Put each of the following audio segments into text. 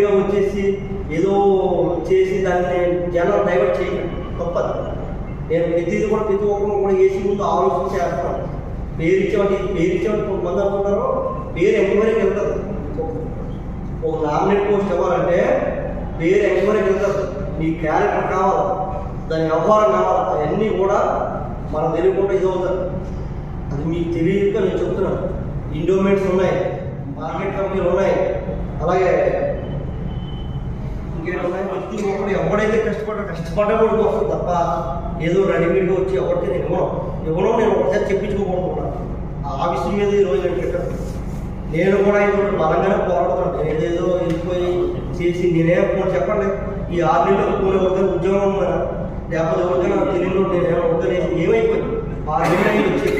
ఉపయోగం వచ్చేసి ఏదో చేసి దాన్ని జనం డైవర్ట్ చేయడం తప్పదు. నేను ప్రతిదీ కూడా ప్రతి ఒక్కరు కూడా ఏసీ ముందు ఆలోచన చేస్తాను. పేరు ఇచ్చేవాడి పేరు ఇచ్చేవాటి కొంతమంది అనుకుంటారు. పేరు ఎంక్వైరీకి వెళ్తారు ఒక నామినేట్ పోస్ట్ ఇవ్వాలంటే పేరు ఎంక్వైరీకి వెళ్తారు నీ క్యారెక్టర్ కావాలి. దాని వ్యవహారం కావాలి. అవన్నీ కూడా మనం తెలియకుండా ఇది అవుతారు అది మీకు తెలియక నేను చెప్తున్నాను. ఇండోమెంట్స్ ఉన్నాయి. మార్కెట్ కంపెనీలు ఉన్నాయి. అలాగే ప్రతి ఒక్కరు ఎవడైతే కష్టపడ్డా కష్టపడ్డవాడు అసలు తప్ప ఏదో రెడీమేడ్గా వచ్చి ఎవరికి నేను ఇవ్వను. ఇవ్వను నేను ఒకసారి చెప్పించుకోకూడదు ఆ విషయం మీద ఈరోజు నేను పెట్టాను. నేను కూడా ఈరోజు బలంగానే పోరాడుతున్నాను. నేను ఏదేదో వెళ్ళిపోయి చేసి నేనే పోనీ. చెప్పండి. ఈ ఆరు నెలలు పోనీ ఎవరికైనా ఉద్యోగం ఉన్నా లేకపోతే ఎవరికైనా తెలియదు నేను ఎవరికైనా ఏమైపోయింది? ఆరు నెలలు అయింది వచ్చి.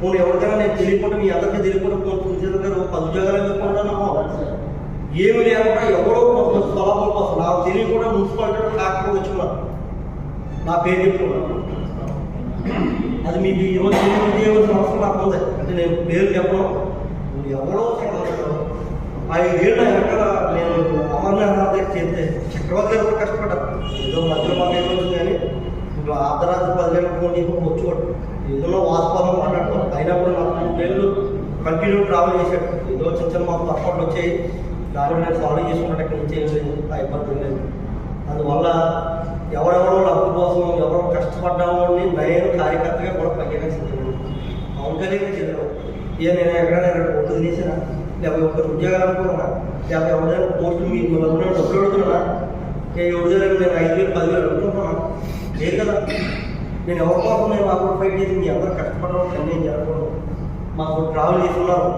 పోనీ ఎవరికైనా నేను తెలియకుండా మీ అందరికీ తెలియకుండా పోనీ గారు పది ఉద్యోగాలు వేసుకుంటాను ఏమి లేకుండా ఎవరో కొంత స్థలాల కోసం. నాకు తెలియకుండా మున్సిపాలిటీ కాకపోతే వచ్చుకున్నాను నా పేరు చెప్పుకున్నాను అది మీకు ఈరోజు చేయవలసిన అవసరం నాకు ఉంది అంటే నేను పేరు చెప్పను. ఎవరో చెప్పగలరు ఐదేళ్ళ ఎక్కడ నేను అమర్నాథ్ దగ్గర చేస్తే చక్రవర్తి గారు కూడా కష్టపడ్డారు. ఏదో మధ్యలో మాకు వచ్చింది కానీ ఇప్పుడు అర్ధరాత్రి పది గంటలకు ఫోన్ చేసి వచ్చేవాడు ఏదో వాస్తవం మాట్లాడుతాను అయినా కూడా నాకు మూడేళ్ళు కంటిన్యూ ట్రావెల్ చేశాడు ఏదో చిన్న చిన్న మాకు తప్పట్లు వచ్చాయి. దాన్ని నేను సాల్వ్ చేసుకున్నట్టు ఇక్కడ నుంచి లేదు ఆ ఇబ్బంది లేదు. అందువల్ల ఎవరెవరో డబ్బు కోసం ఎవరో కష్టపడ్డామో అని నేను కార్యకర్తగా కూడా పనిచేయడం సిద్ధంగా అవును కలిగి ఇక నేను ఎక్కడైనా ఎక్కడ ఓటు తినేసినా లేకపోతే ఒక ఉద్యోగాలు అనుకున్నా లేకపోతే ఎవరైనా పోస్ట్ మీకు డబ్బులు అడుగుతున్నా ఏ ఎవరిదైనా నేను ఐదు వేలు పదివేలు అడుగుతున్నాను. లేదు కదా. నేను ఎవరి కోసం నేను మాకు ఫైట్ చేసి మీ అందరూ కష్టపడడం కన్నేం జరగకూడదు మాకు ట్రావెల్ చేస్తున్నారు.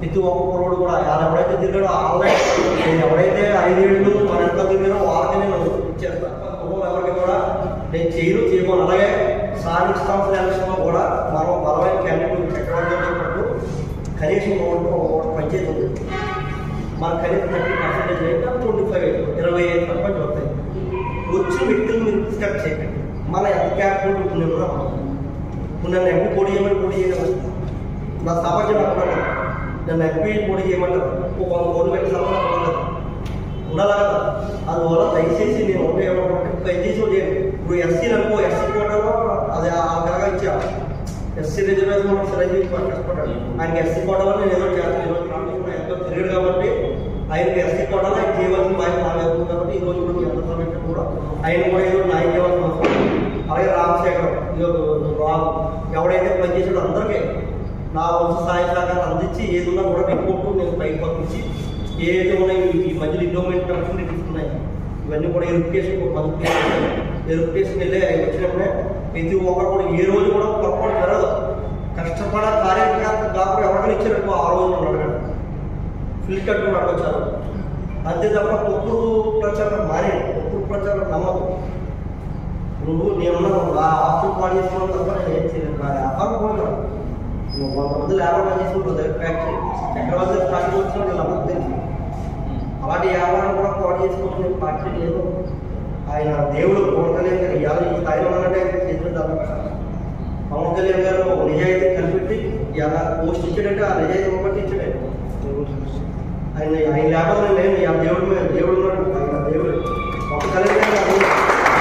ప్రతి ఒక్క కుర్రోడు కూడా ఆయన ఎవరైతే తిరిగాడో వాళ్ళే నేను ఎవరైతే ఐదేళ్ళు మన ఎంత తిరిగారో వాళ్ళకి నేను ఇచ్చేస్తాను. ఎవరికి కూడా నేను చేయను చేయబోను అలాగే స్థానిక సంస్థల ఎలక్షన్లో కూడా మనం బలమైన క్యాండిడేట్ చక్రవర్తి గారు చెప్పినట్టు కనీసం ఒకటి ఒకటి పంచాయతీ ఉంది మన కనీసం థర్టీ పర్సెంటేజ్ అయితే ట్వంటీ ఫైవ్ ఇరవై ఐదు పర్సెంట్ వస్తాయి. వచ్చిన వ్యక్తులు మీరు డిస్కస్ చేయండి. మన ఎంత క్యాపిటల్ ఉంటుంది నేను ఇప్పుడు నన్ను ఎప్పుడు పొడి చేయమని పొడి చేయగలను నా సమాజం అనుకున్నాను నన్ను ఎంపీ కూడా చేయమంటారు ఒక వంద కోట్లు పెట్టి సమాజం అనుకున్నాను కదా? అందువల్ల దయచేసి నేను దయచేసి ఇప్పుడు ఎస్సీ అనుకో ఎస్సీ కోటాలో అది ఆ విధంగా ఇచ్చా. ఎస్సీ రిజర్వేషన్ మనం సరే చేసి వాడు ఆయనకి ఎస్సీ కోటాలో నేను ఏదో చేస్తాను ఈరోజు రామకృష్ణ ఎంతో తిరిగాడు కాబట్టి ఆయనకి ఎస్సీ కోటాలో ఆయన చేయవలసిన బాధ్యత నా కాబట్టి ఈ రోజు కూడా మీ అందరి కూడా ఆయన కూడా ఏదో న్యాయం చేయవలసిన అవసరం అలాగే రామశేఖరం ఇదిగో రాము ఎవడైతే పనిచేసాడో అందరికీ నా వంశ సహాయ సహకారం అందించి ఏదున్నా కూడా రిపోర్టు నేను బయటకు పంపించి ఏదైతే ఉన్నాయి ఈ మధ్యలో ఇండోమెంట్ కమిషన్ ఉన్నాయి ఇవన్నీ కూడా ఎరుపుకేషన్ మంత్లీ వెరిఫికేషన్ వెళ్ళి వచ్చినప్పుడే ప్రతి ఒక్కరు కూడా ఏ రోజు కూడా పొరపాటు జరగదు. కష్టపడ కార్యకర్త కాకుండా ఎవరికైనా ఇచ్చినట్టు ఆ రోజు మనం అడగండి ఫిల్ అడగొచ్చారు అంతే తప్ప తప్పుడు ప్రచారం మానే తప్పుడు ప్రచారం నమ్మదు. నువ్వు నేను ఆ ఆస్తులు పాడు తప్ప నేను ఏం చేయలేదు వ్యాపారం కూడా నువ్వు కొంతమంది చేసుకుంటుంది ఫ్యాక్టరీ చక్రవర్తి ఫ్యాక్టరీ వచ్చిన వీళ్ళందరూ తెలుసు అలాంటి వ్యాపారం కూడా పాడు చేసుకుంటుంది ఫ్యాక్టరీ లేదు. ఆయన దేవుడు పవన్ గారు ఇవాళ ఈ స్థాయిలో ఉన్నట్టే చేసిన ధర్మం పవన్ కళ్యాణ్ గారు నిజాయితీ కనిపెట్టి ఇలా పోస్ట్ ఇచ్చాడంటే ఆ నిజాయితీ ఒకటి ఇచ్చాడే. ఆయన ఆయన లేకపోతే నేను దేవుడు మీద దేవుడు ఉన్నాడు. ఆయన దేవుడు. పవన్ కళ్యాణ్ గారు